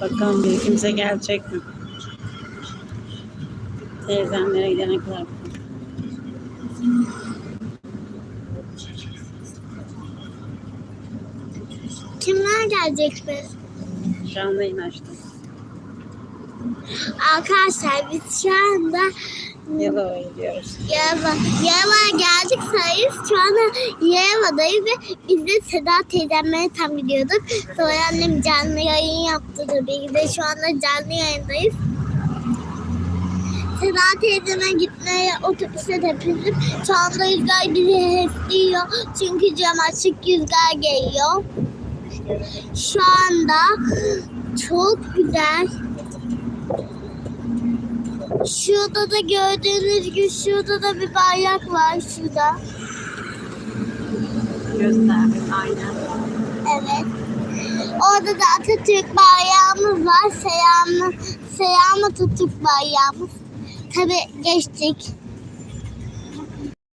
Bakalım bir kimse gelecek mi? Teyzemlere gidene kadar. Kimler gelecek mi? Canlı açtım. Arkadaşlar biz şu anda Yalova'ya gidiyoruz. Yava, Yava geldik sayız. Şu anda Yava'dayız ve biz de Seda teyzemlere tam gidiyorduk. Sonra annem canlı yayın yaptı tabii de şu anda canlı yayındayız. Seda teyzeme gitmeye otobüse de bindim. Şu anda rüzgar bizi hesliyor. Çünkü cam açık rüzgar geliyor. Şu anda çok güzel. Şurada da gördüğünüz gibi şurada da bir bayrak var şurada. Göster. Aynen. Evet. Orada da Atatürk bayrağımız var. Selam, selam Atatürk bayrağımız. Tabi geçtik.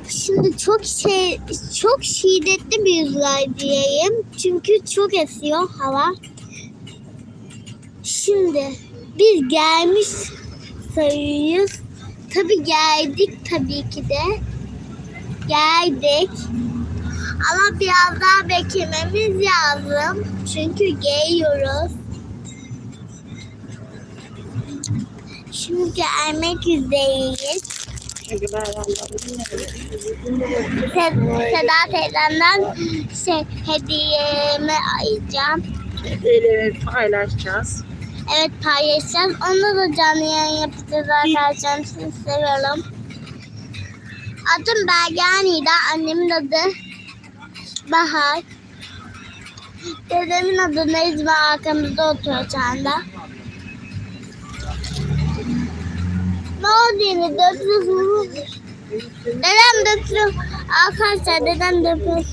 Şimdi çok şey çok şiddetli bir rüzgar diyeyim. Çünkü çok esiyor hava. Şimdi biz gelmiş sayıyoruz. Tabi geldik tabii ki de. Geldik. Ama biraz daha beklememiz lazım. Çünkü geliyoruz. Şimdi gelmek üzereyiz. Seda teyzemden şey, hediyemi ayıracağım. Hediyeleri paylaşacağız. Evet paylaşacağız. Onda da canlı yayın yapacağız arkadaşlar. Sizi seviyorum. Adım Belgen Nida. Annemin adı Bahar. Dedemin adı Necmi arkamızda oturuyor şu anda. Ne oldu yine? Döpüyorsunuz. Dedem döpüyor. Arkadaşlar dedem döpüyor.